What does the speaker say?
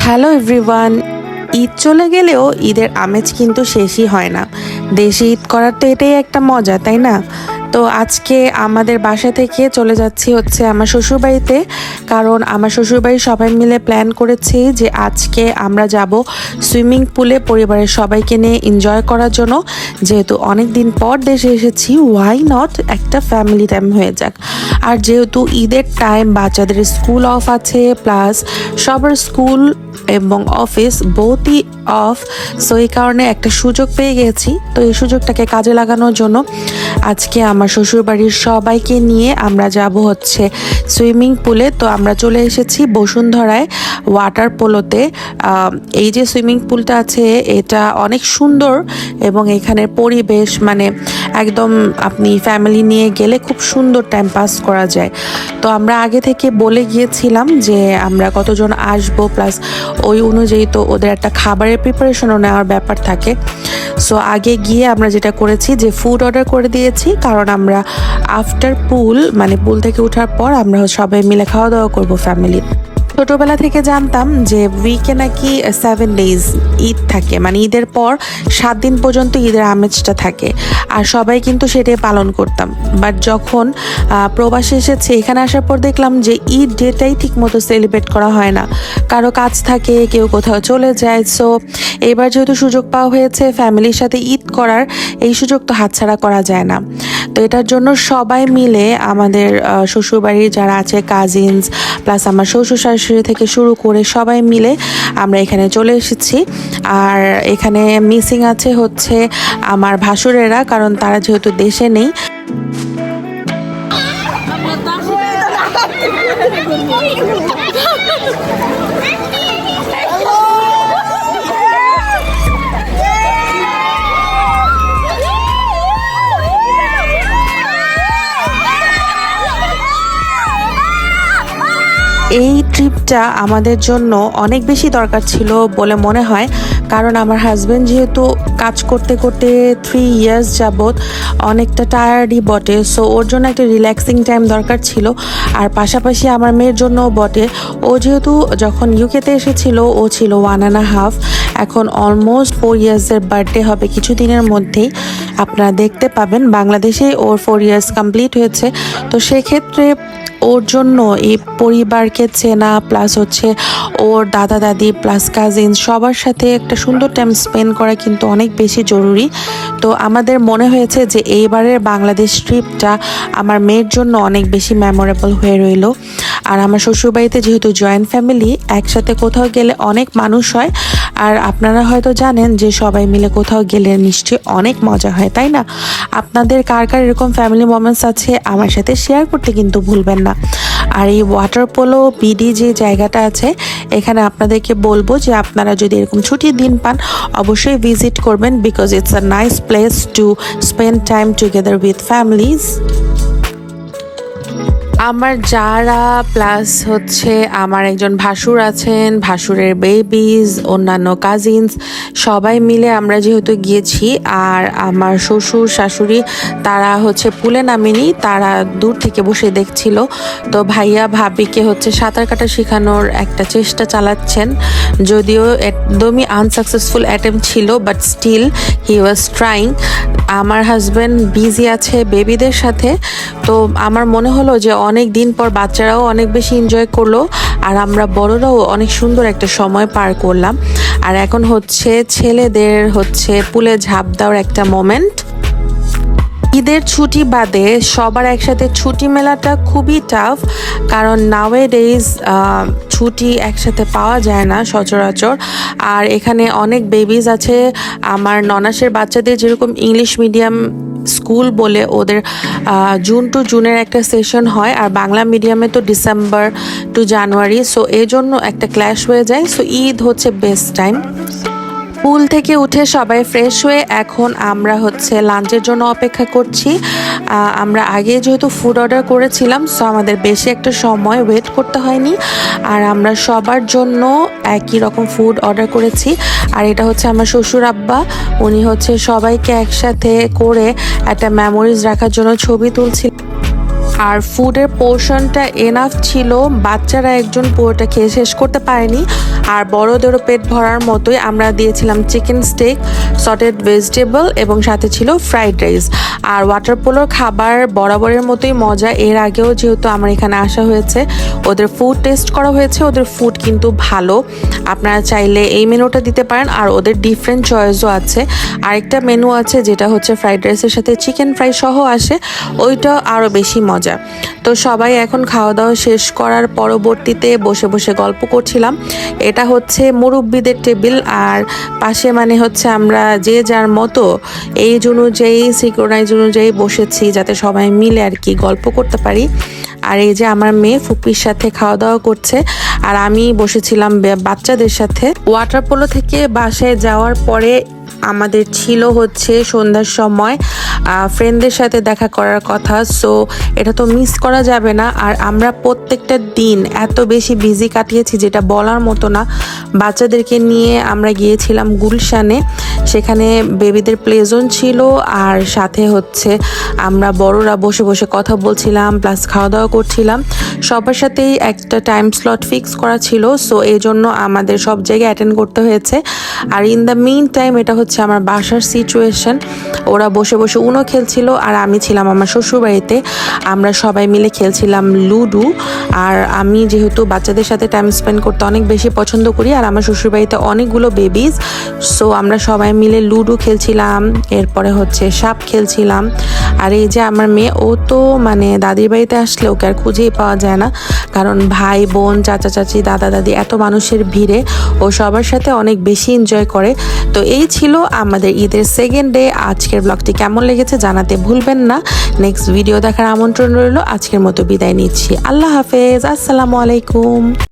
Hello everyone Eid চলে গেলেও ঈদের আমেজ কিন্তু শেষই হয় না। দেশে ঈদ করার তো এটাই একটা মজা, তাই না? তো আজকে আমাদের বাসা থেকে চলে যাচ্ছি হচ্ছে আমার শ্বশুরবাড়িতে, কারণ আমার শ্বশুরবাড়ির সবাই মিলে প্ল্যান করেছি যে আজকে আমরা যাব সুইমিং পুলে পরিবারের সবাইকে নিয়ে এনজয় করার জন্য। যেহেতু অনেক দিন পর দেশে এসেছি ওয়াই নট একটা ফ্যামিলি টাইম হয়ে যাক। আর যেহেতু ঈদের টাইম বাচ্চাদের স্কুল অফ আছে প্লাস সবার স্কুল এবং অফিস বহুতই অফ সো এই কারণে একটা সুযোগ পেয়ে গেছি। তো এই সুযোগটাকে কাজে লাগানোর জন্য আজকে আমার শ্বশুরবাড়ির সবাইকে নিয়ে আমরা যাব হচ্ছে সুইমিং পুলে। তো আমরা চলে এসেছি বসুন্ধরায় ওয়াটার পোলোতে এই যে সুইমিং পুলটা আছে, এটা অনেক সুন্দর এবং এখানের পরিবেশ মানে একদম আপনি ফ্যামিলি নিয়ে গেলে খুব সুন্দর টাইম পাস করা যায়। তো আমরা আগে থেকে বলে গিয়েছিলাম যে আমরা কতজন আসব প্লাস ওই অনুযায়ী তো ওদের একটা খাবারের প্রিপারেশনও নেওয়ার ব্যাপার থাকে। সো আগে গিয়ে আমরা যেটা করেছি যে ফুড অর্ডার করে দিয়েছি, কারণ আমরা আফটার পুল মানে পুল থেকে ওঠার পর আমরা সবাই মিলে খাওয়া দাওয়া করব ফ্যামিলির ছোটবেলা থেকে জানতাম যে উইকে নাকি সেভেন ডেজ ঈদ থাকে। মানে ঈদের পর সাত দিন পর্যন্ত ঈদের আমেজটা থাকে। আর সবাই কিন্তু সেটাই পালন করতাম। বাট যখন প্রবাসে এসেছে, এখানে আসার পর দেখলাম যে ঈদ ডেটাই ঠিক মতো সেলিব্রেট করা হয় না। কারও কাজ থাকে, কেউ কোথাও চলে যায়। সো এবার যেহেতু সুযোগ পাওয়া হয়েছে ফ্যামিলির সাথে ঈদ করার, এই সুযোগ তো হাতছাড়া করা যায় না। তো এটার জন্য সবাই মিলে আমাদের শ্বশুরবাড়ির যারা আছে কাজিনস প্লাস আমার শ্বশুর থেকে শুরু করে সবাই মিলে আমরা এখানে চলে এসেছি। আর এখানে মিসিং আছে হচ্ছে আমার ভাসুরেরা, কারণ তারা যেহেতু দেশে নেই। এই ট্রিপটা আমাদের জন্য অনেক বেশি দরকার ছিল বলে মনে হয়। কারণ আমার হাজব্যান্ড যেহেতু কাজ করতে করতে থ্রি ইয়ার্স যাবৎ অনেকটা টায়ার্ডই বটে। সো ওর জন্য একটা রিল্যাক্সিং টাইম দরকার ছিল। আর পাশাপাশি আমার মেয়ের জন্য বটে। ও যেহেতু যখন ইউকেতে এসেছিল, ও ছিল ওয়ান অ্যান্ড হাফ এখন অলমোস্ট ফোর ইয়ার্সের বার্থডে হবে কিছুদিনের মধ্যেই। আপনারা দেখতে পাবেন, বাংলাদেশে ওর ফোর ইয়ার্স কমপ্লিট হয়েছে। তো সেক্ষেত্রে ওর জন্য এই পরিবারকে চেনা প্লাস হচ্ছে ওর দাদা, দাদি প্লাস কাজিন সবার সাথে একটা সুন্দর টাইম স্পেন্ড করা কিন্তু অনেক বেশি জরুরি। তো আমাদের মনে হয়েছে যে এইবারের বাংলাদেশ ট্রিপটা আমার মেয়ের জন্য অনেক বেশি মেমোরেবল হয়ে রইল। আর আমার শ্বশুরবাড়িতে যেহেতু জয়েন্ট ফ্যামিলি একসাথে কোথাও গেলে অনেক মানুষ হয়। আর আপনারা হয়তো জানেন যে সবাই মিলে কোথাও গেলে নিশ্চয়ই অনেক মজা হয়, তাই না? আপনাদের কার কার এরকম ফ্যামিলি মোমেন্টস আছে আমার সাথে শেয়ার করতে কিন্তু ভুলবেন না। আর এই ওয়াটার পোলো বিডি যে জায়গাটা আছে, এখানে আপনাদেরকে বলব যে আপনারা যদি এরকম ছুটির দিন পান, অবশ্যই ভিজিট করবেন because it's a nice place to spend time together with families আমার যারা প্লাস হচ্ছে আমার একজন ভাসুর আছেন, ভাসুরের বেবিজ অন্যান্য কাজিনস সবাই মিলে আমরা যেহেতু গিয়েছি, আর আমার শ্বশুর, শাশুড়ি, তারা হচ্ছে পুলে নামেনি, তারা দূর থেকে বসে দেখছিল। তো ভাইয়া ভাবিকে হচ্ছে সাঁতার কাটা শেখানোর একটা চেষ্টা চালাচ্ছেন। যদিও একদমই আনসাকসেসফুল অ্যাটেম্প ছিল but still he was trying আমার হাজব্যান্ড বিজি আছে বেবিদের সাথে, তো আমার মনে হলো যে অনেক দিন পর বাচ্চারাও অনেক বেশি এনজয় করল, আর আমরা বড়রাও অনেক সুন্দর একটা সময় পার করলাম। আর এখন হচ্ছে ছেলেদের হচ্ছে পুলে ঝাঁপ দেওয়ার একটা মোমেন্ট ঈদের ছুটি বাদে সবার একসাথে ছুটি মেলাটা খুবই টাফ কারণ নাওয়ে ডেইজ ছুটি একসাথে পাওয়া যায় না সচরাচর। আর এখানে অনেক বেবিজ আছে। আমার ননাসের বাচ্চাদের যেরকম ইংলিশ মিডিয়াম স্কুল বলে ওদের জুন টু জুনের একটা সেশন হয় আর বাংলা মিডিয়ামে তো ডিসেম্বর টু জানুয়ারি সো এই জন্য একটা ক্ল্যাশ হয়ে যায়। সো ঈদ হচ্ছে বেস্ট টাইম পুল থেকে উঠে সবাই ফ্রেশ হয়ে এখন আমরা হচ্ছে লাঞ্চের জন্য অপেক্ষা করছি। আমরা আগে যেহেতু ফুড অর্ডার করেছিলাম সো আমাদের বেশি একটা সময় ওয়েট করতে হয়নি। আর আমরা সবার জন্য একই রকম ফুড অর্ডার করেছি। আর এটা হচ্ছে আমার শ্বশুর আব্বা, উনি হচ্ছে সবাইকে একসাথে করে একটা মেমোরিজ রাখার জন্য ছবি তুলছিল। আর ফুডের পোর্শনটা এনাফ ছিল। বাচ্চারা একজন পুরোটা খেয়ে শেষ করতে পারেনি। আর বড়দেরও পেট ভরার মতোই আমরা দিয়েছিলাম চিকেন স্টেক সটেড ভেজিটেবল এবং সাথে ছিল ফ্রাইড রাইস আর ওয়াটার পোলোর খাবার বরাবরের মতোই মজা। এর আগেও যেহেতু আমার এখানে আসা হয়েছে, ওদের ফুড টেস্ট করা হয়েছে, ওদের ফুড কিন্তু ভালো। আপনারা চাইলে এই মেনুটা দিতে পারেন, আর ওদের ডিফারেন্ট চয়েসও আছে। আরেকটা মেনু আছে, যেটা হচ্ছে ফ্রাইড রাইসের সাথে চিকেন ফ্রাই সহ আসে, ওইটা আরও বেশি মজা। তো সবাই এখন খাওয়া দাওয়া শেষ করার পরবর্তীতে বসে বসে গল্প করছিলাম। এটা হচ্ছে মুরব্বীদের টেবিল আর পাশে মানে হচ্ছে আমরা যে যার মতো এই অনুযায়ী সিক্রোনাইজ অনুযায়ী বসেছি যাতে সবাই মিলে আর কি গল্প করতে পারি। আর এই যে আমার মেয়ে ফুপির সাথে খাওয়া দাওয়া করছে, আর আমি বসেছিলাম বাচ্চাদের সাথে। ওয়াটার পোলো থেকে বাসায় যাওয়ার পরে আমাদের ছিল হচ্ছে সন্ধ্যার সময় ফ্রেন্ডদের সাথে দেখা করার কথা। সো এটা তো মিস করা যাবে না। আর আমরা প্রত্যেকটা দিন এত বেশি বিজি কাটিয়েছি যেটা বলার মতো না। বাচ্চাদেরকে নিয়ে আমরা গিয়েছিলাম গুলশানে। সেখানে বেবিদের প্লেজন ছিল আর সাথে হচ্ছে আমরা বড়রা বসে বসে কথা বলছিলাম প্লাস খাওয়া দাওয়া করছিলাম। সবার সাথেই একটা টাইম স্লট ফিক্স করা ছিল সো এই জন্য আমাদের সব জায়গায় অ্যাটেন্ড করতে হয়েছে। আর ইন দ্য মেইন টাইম এটা হচ্ছে আমার বাসার সিচুয়েশন ওরা বসে বসে উনো খেলছিল আর আমি ছিলাম আমার শ্বশুরবাড়িতে। আমরা সবাই মিলে খেলছিলাম লুডু আর আমি যেহেতু বাচ্চাদের সাথে টাইম স্পেন্ড করতে অনেক বেশি পছন্দ করি, আর আমার শ্বশুরবাড়িতে অনেকগুলো বেবিজ সো আমরা সবাই মিলে লুডো খেলছিলাম, এরপরে হচ্ছে সাপ খেলছিলাম। আর এই যে আমার মেয়ে, ও তো মানে দাদির বাড়িতে আসলে ওকে আর খুঁজেই পাওয়া যায় না। কারণ ভাই, বোন, চাচা, চাচি, দাদা, দাদি এত মানুষের ভিড়ে ও সবার সাথে অনেক বেশি এনজয় করে। তো এই ছিল আমাদের ঈদের সেকেন্ড ডে আজকের ব্লগটি কেমন লেগেছে জানাতে ভুলবেন না। নেক্সট ভিডিও দেখার আমন্ত্রণ রইল। আজকের মতো বিদায় নিচ্ছি। আল্লাহ হাফেজ। আসসালামু আলাইকুম।